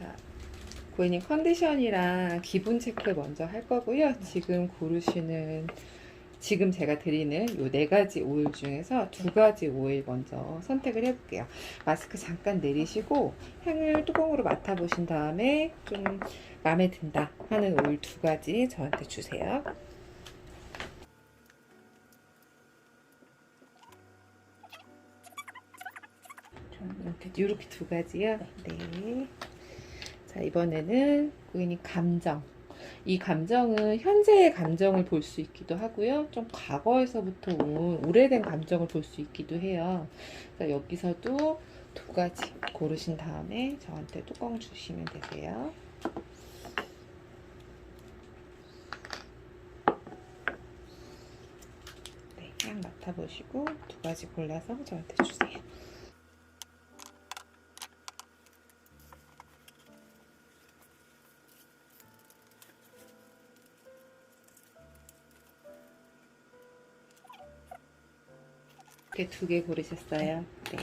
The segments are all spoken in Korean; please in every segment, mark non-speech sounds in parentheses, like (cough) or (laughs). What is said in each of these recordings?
자, 고객님 컨디션이랑 기분 체크 먼저 할 거고요. 지금 고르시는 지금 제가 드리는 요 네 가지 오일 중에서 두 가지 오일 먼저 선택을 해볼게요. 마스크 잠깐 내리시고 향을 뚜껑으로 맡아보신 다음에 좀 마음에 든다 하는 오일 두 가지 저한테 주세요. 이렇게 이렇게 두 가지요. 네. 자 이번에는 고객님 감정. 이 감정은 현재의 감정을 볼 수 있기도 하고요. 좀 과거에서부터 온 오래된 감정을 볼 수 있기도 해요. 그래서 여기서도 두 가지 고르신 다음에 저한테 뚜껑 주시면 되세요. 네, 향 맡아보시고 두 가지 골라서 저한테 주세요. 이렇게 두 개 고르셨어요. 네.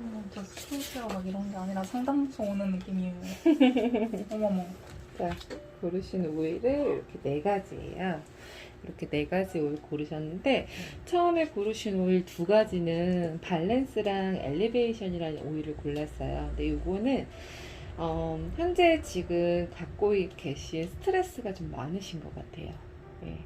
어, 저 스킨케어 막 이런 게 아니라 상담소 오는 느낌이에요. (laughs) 어머머. 자, 고르신 오일을 이렇게 네 가지예요. 이렇게 네 가지 오일 고르셨는데 처음에 고르신 오일 두 가지는 밸런스랑 엘리베이션이라는 오일을 골랐어요. 근데 이거는 어, 현재 지금 갖고 계신 스트레스가 좀 많으신 것 같아요. 예.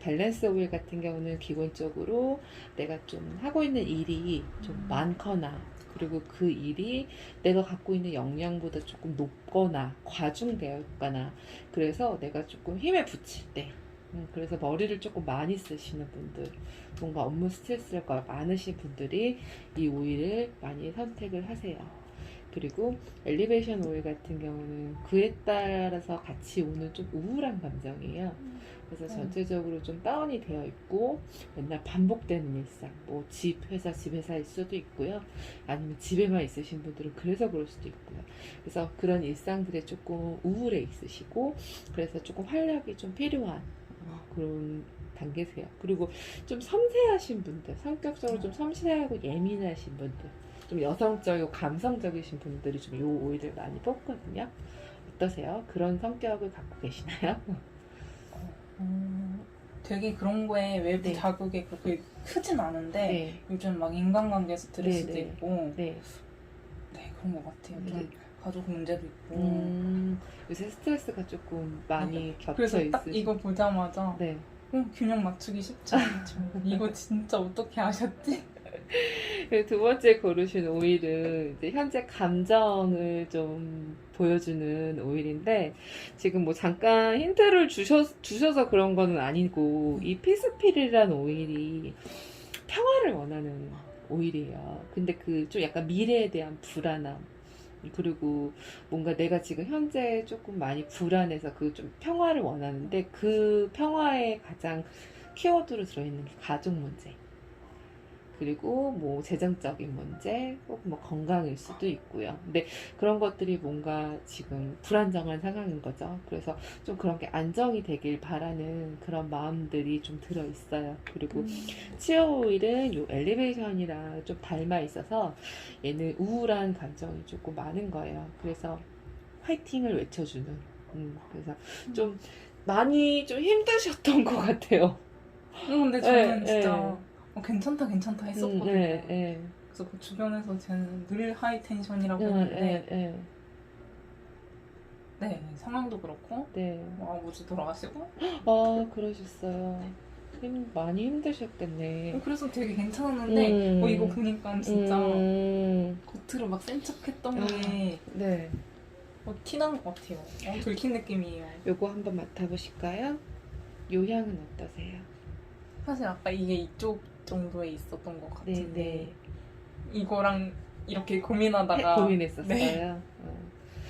밸런스 오일 같은 경우는 기본적으로 내가 좀 하고 있는 일이 좀 음. 많거나 그리고 그 일이 내가 갖고 있는 역량보다 조금 높거나 과중되어 있거나 그래서 내가 조금 힘에 붙일 때 음, 그래서 머리를 조금 많이 쓰시는 분들 뭔가 업무 스트레스가 많으신 분들이 이 오일을 많이 선택을 하세요. 그리고 엘리베이션 오일 같은 경우는 그에 따라서 같이 오는 좀 우울한 감정이에요. 그래서 음. 전체적으로 좀 다운이 되어 있고 맨날 반복되는 일상, 뭐 집 회사 집 회사일 수도 있고요. 아니면 집에만 있으신 분들은 그래서 그럴 수도 있고요. 그래서 그런 일상들에 조금 우울해 있으시고 그래서 조금 활력이 좀 필요한 어, 그런 단계세요. 그리고 좀 섬세하신 분들, 성격적으로 좀 섬세하고 예민하신 분들, 좀 여성적이고 감성적이신 분들이 좀이 오일을 많이 뽑거든요. 어떠세요? 그런 성격을 갖고 계시나요? (laughs) 음, 되게 그런 거에 외부 네. 자극이 그렇게 크진 않은데 네, 요즘 막 인간관계 스트레스도 네, 네. 있고 네. 네 그런 것 같아요. 좀 네. 가족 문제도 있고 음, 요새 스트레스가 조금 많이 겹쳐 그래서 딱 이거 보자마자 네. 어, 균형 맞추기 쉽지 않죠. 이거 진짜 어떻게 하셨지? 그리고 두 번째 고르신 오일은 이제 현재 감정을 좀 보여주는 오일인데 지금 뭐 잠깐 힌트를 주셔, 주셔서 그런 거는 아니고 이 피스필이라는 오일이 평화를 원하는 오일이에요. 근데 그 좀 약간 미래에 대한 불안함 그리고 뭔가 내가 지금 현재 조금 많이 불안해서 그 좀 평화를 원하는데 그 평화에 가장 키워드로 들어있는 게 가족 문제. 그리고 뭐 재정적인 문제, 혹은 뭐 건강일 수도 있고요. 근데 그런 것들이 뭔가 지금 불안정한 상황인 거죠. 그래서 좀 그런 게 안정이 되길 바라는 그런 마음들이 좀 들어 있어요. 그리고 치어 오일은 요 엘리베이션이랑 좀 닮아 있어서 얘는 우울한 감정이 조금 많은 거예요. 그래서 화이팅을 외쳐주는. 음, 그래서 좀 많이 좀 힘드셨던 것 같아요. 어, 근데 저는 네, 진짜 네. 어, 괜찮다 괜찮다 했었거든요. 음, 네, 네. 그래서 그 주변에서 쟤는 늘 하이 텐션이라고 네, 했는데 네, 네, 네 상황도 그렇고 네. 뭐 아버지 돌아가시고 아, 그러셨어요. 힘, 많이 힘드셨겠네. 어, 그래서 되게 괜찮았는데 음. 어, 이거 보니까 진짜 음, 겉으로 막 센 척했던 아. 게 네. 어, 티난 것 같아요. 어, 들킨 느낌이에요. 요거 한번 맡아보실까요? 요 향은 어떠세요? 사실 아까 이게 이쪽 정도에 있었던 것 같은데 네, 네. 이거랑 이렇게 고민하다가 (laughs) 고민했었어요. 네. 어.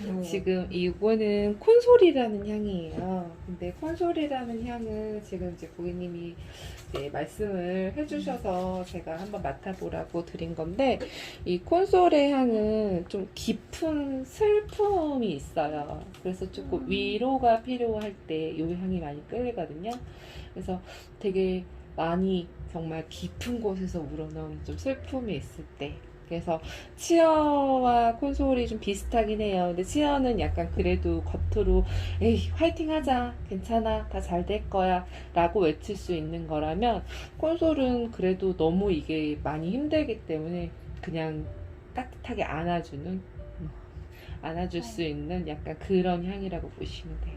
오. 지금 이거는 콘솔이라는 향이에요. 근데 콘솔이라는 향은 지금 이제 고객님이 이제 말씀을 해주셔서 제가 한번 맡아보라고 드린 건데 이 콘솔의 향은 좀 깊은 슬픔이 있어요. 그래서 조금 음. 위로가 필요할 때 이 향이 많이 끌리거든요. 그래서 되게 많이 정말 깊은 곳에서 우러나오는 좀 슬픔이 있을 때. 그래서 치어와 콘솔이 좀 비슷하긴 해요. 근데 치어는 약간 그래도 겉으로 에이 화이팅 하자. 괜찮아. 다 잘 될 거야. 라고 외칠 수 있는 거라면 콘솔은 그래도 너무 이게 많이 힘들기 때문에 그냥 따뜻하게 안아주는 음, 안아줄 수 있는 약간 그런 향이라고 보시면 돼요.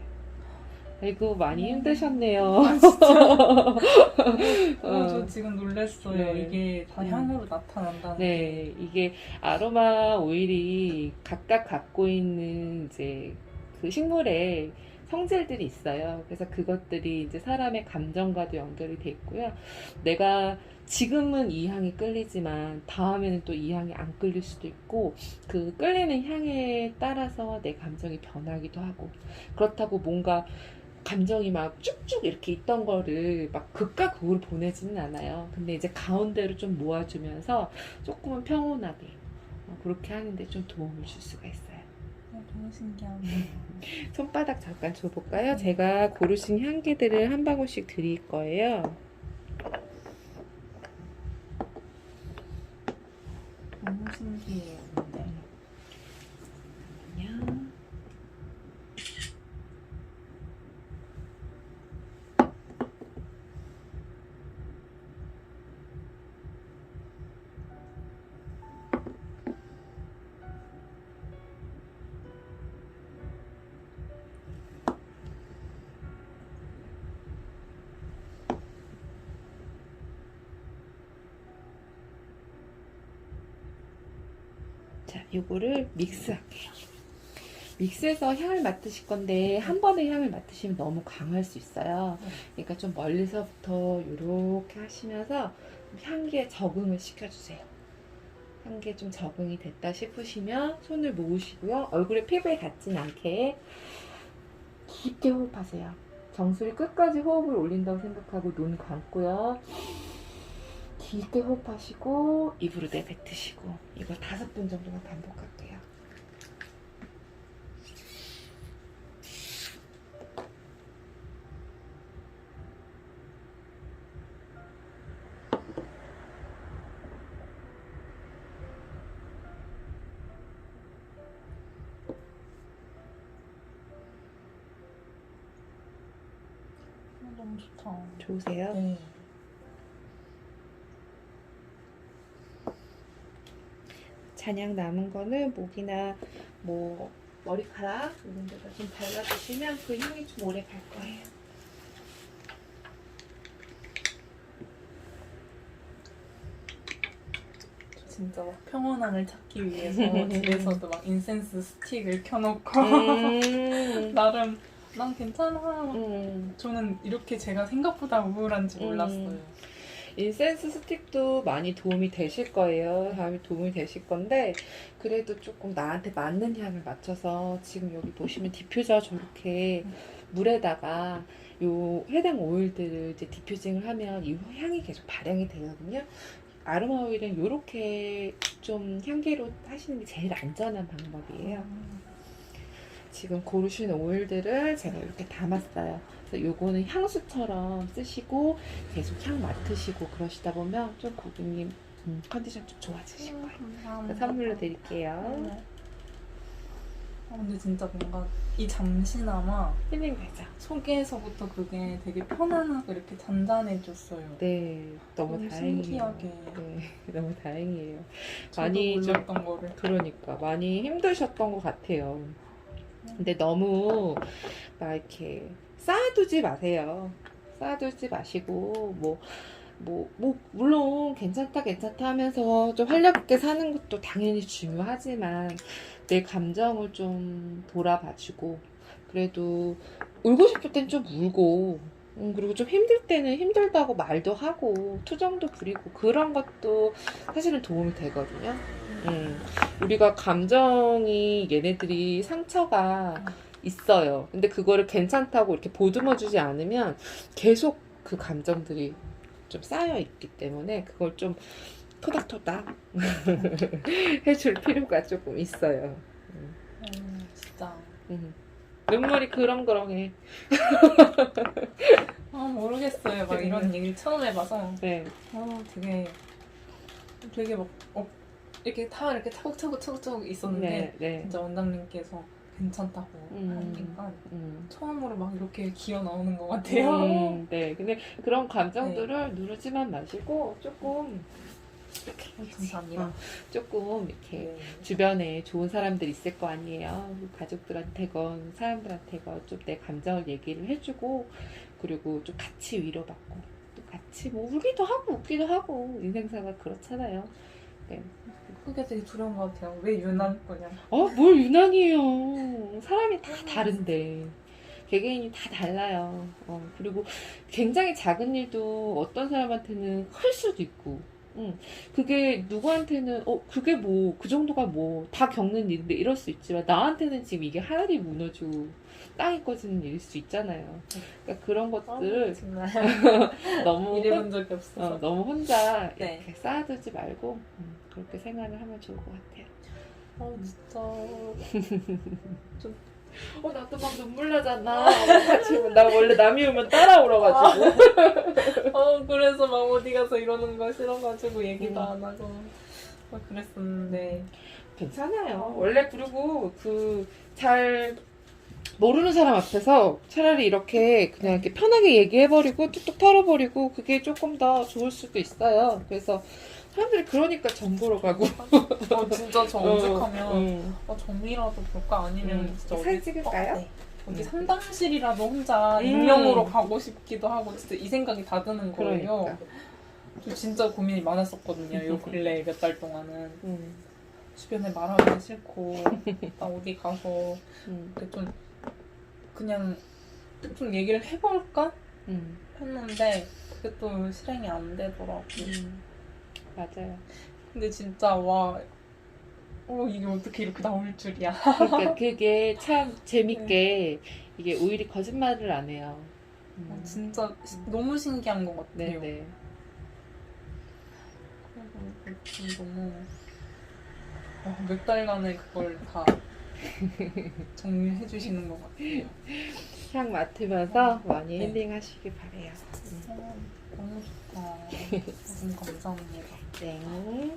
아이고 많이 음. 힘드셨네요. 아, 진짜. 어, (laughs) 어. 저 지금 놀랐어요. 네. 이게 다 음. 향으로 나타난다는. 네, 이게 아로마 오일이 각각 갖고 있는 이제 그 식물의 성질들이 있어요. 그래서 그것들이 이제 사람의 감정과도 연결이 돼 있고요. 내가 지금은 이 향이 끌리지만 다음에는 또 이 향이 안 끌릴 수도 있고 그 끌리는 향에 따라서 내 감정이 변하기도 하고 그렇다고 뭔가 감정이 막 쭉쭉 이렇게 있던 거를 막 극과 극으로 보내지는 않아요. 근데 이제 가운데로 좀 모아주면서 조금은 평온하게 어, 그렇게 하는데 좀 도움을 줄 수가 있어요. 어, 너무 신기하네. 손바닥 잠깐 줘볼까요? 제가 고르신 향기들을 한 방울씩 드릴 거예요. 너무 신기해요. 근데. 자, 요거를 믹스할게요. 믹스해서 향을 맡으실 건데 한 번에 향을 맡으시면 너무 강할 수 있어요. 그러니까 좀 멀리서부터 이렇게 하시면서 향기에 적응을 시켜주세요. 향기에 좀 적응이 됐다 싶으시면 손을 모으시고요. 얼굴에 피부에 닿진 않게 깊게 호흡하세요. 정수리 끝까지 호흡을 올린다고 생각하고 눈 감고요. 깊게 호흡하시고 입으로 내뱉으시고 이거 다섯 분 정도만 반복할게요. 어, 너무 좋다. 좋으세요? 네. 잔향 남은 거는 목이나 뭐 머리카락 이런 데다 좀 발라주시면 그 향이 좀 오래 갈 거예요. 저 진짜 막 평온함을 찾기 위해서 집에서도 막 인센스 스틱을 켜놓고 음. (laughs) 나름 난 괜찮아. 음. 저는 이렇게 제가 생각보다 우울한지 음. 몰랐어요. 인센스 스틱도 많이 도움이 되실 거예요. 다음에 도움이 되실 건데 그래도 조금 나한테 맞는 향을 맞춰서 지금 여기 보시면 디퓨저 저렇게 물에다가 요 해당 오일들을 이제 디퓨징을 하면 이 향이 계속 발향이 되거든요. 아로마 오일은 이렇게 좀 향기로 하시는 게 제일 안전한 방법이에요. 지금 고르신 오일들을 제가 이렇게 담았어요. 그래서 요거는 향수처럼 쓰시고 계속 향 맡으시고 그러시다 보면 좀 고객님 음, 컨디션 좀 좋아지실 거예요. 감사합니다. 선물로 드릴게요. 네. 아, 근데 진짜 뭔가 이 잠시나마 힐링 되죠? 속에서부터 그게 되게 편안하고 이렇게 잔잔해졌어요. 네, 너무 너무 다행이에요. 신기하게. 네, (laughs) 너무 다행이에요. 많이 좀- 거를. 그러니까 많이 힘드셨던 것 같아요. 근데 너무 막 이렇게 쌓아두지 마세요. 쌓아두지 마시고 뭐. 뭐, 뭐, 물론 괜찮다, 괜찮다 하면서 좀 활력 있게 사는 것도 당연히 중요하지만 내 감정을 좀 돌아봐주고 그래도 울고 싶을 땐 좀 울고 음, 그리고 좀 힘들 때는 힘들다고 말도 하고 투정도 부리고 그런 것도 사실은 도움이 되거든요. 음, 우리가 감정이 얘네들이 상처가 있어요. 근데 그거를 괜찮다고 이렇게 보듬어 주지 않으면 계속 그 감정들이 좀 쌓여 있기 때문에 그걸 좀 토닥토닥 (laughs) 해줄 필요가 조금 있어요. 음, 진짜. 음. 눈물이 그렁그렁해. (laughs) 아 모르겠어요. 막 이런 얘기를 처음 해봐서 네. 아 되게 되게 막 어, 이렇게 다 이렇게 차곡차곡 차곡차곡 있었는데 네. 네. 진짜 원장님께서 괜찮다고 음. 하니까 음. 처음으로 막 이렇게 기어 나오는 것 같아요. 음, 네. 근데 그런 감정들을 누르지만 마시고 조금 이렇게 감사합니다. 어, 조금 이렇게 네. 주변에 좋은 사람들 있을 거 아니에요. 가족들한테건 사람들한테건 좀 내 감정을 얘기를 해주고 그리고 좀 같이 위로받고 또 같이 뭐 울기도 하고 웃기도 하고 인생사가 그렇잖아요. 그게 되게 두려운 것 같아요. 왜 유난 거냐? 어, 뭘 유난이에요. 사람이 다 다른데. 개개인이 다 달라요. 어, 그리고 굉장히 작은 일도 어떤 사람한테는 클 수도 있고, 응. 그게 누구한테는, 어, 그게 뭐, 그 정도가 뭐, 다 겪는 일인데 이럴 수 있지만, 나한테는 지금 이게 하늘이 무너지고, 땅이 꺼지는 일일 수 있잖아요. 그러니까 그런 것들을 정말 (laughs) 너무, 일해본 적이 없어서. 어, 너무 혼자 네. 이렇게 쌓아두지 말고, 음, 그렇게 생각을 하면 좋을 것 같아요. 아 진짜 (laughs) 어, 나도 막 눈물 나잖아. 같이 나 원래 남이 울면 따라 울어가지고. 어 그래서 막 어디 가서 이러는 거 싫어가지고 얘기도 음. 안 하고 막 그랬었는데 괜찮아요. 원래 그리고 그 잘 모르는 사람 앞에서 차라리 이렇게 그냥 이렇게 편하게 얘기해버리고 뚝뚝 털어버리고 그게 조금 더 좋을 수도 있어요. 그래서 사람들이 그러니까 점 보러 가고. (laughs) 어 진짜 저 오죽하면 음. 어, 점이라도 볼까 아니면 음. 진짜 사진 어디- 찍을까요? 어, 네. 어디 음. 상담실이라도 혼자 음. 익명으로 가고 싶기도 하고 진짜 이 생각이 다 드는 거예요. 그러니까. 저 진짜 고민이 많았었거든요. 요 근래 (laughs) 몇 달 동안은 음. 주변에 말하기가 싫고 (laughs) 나 어디 가서 음. 이렇게 좀 그냥 좀 얘기를 해볼까 음. 했는데 그게 또 실행이 안 되더라고. 음. 맞아요. 근데 진짜 와, 어 이게 어떻게 이렇게 나올 줄이야. 그러니까 (laughs) 그게 참 재밌게 이게 오히려 거짓말을 안 해요. 음. 어, 진짜 시- 너무 신기한 것 같아요. 네네. 그래서 좀 너무 어, 몇 달간의 그걸 다 (laughs) 정리해 주시는 것 같아요. 향 맡으면서 많이 네. 힐링하시길 바래요. 어, 너무 좋다. (laughs) 너무 감사합니다. 네.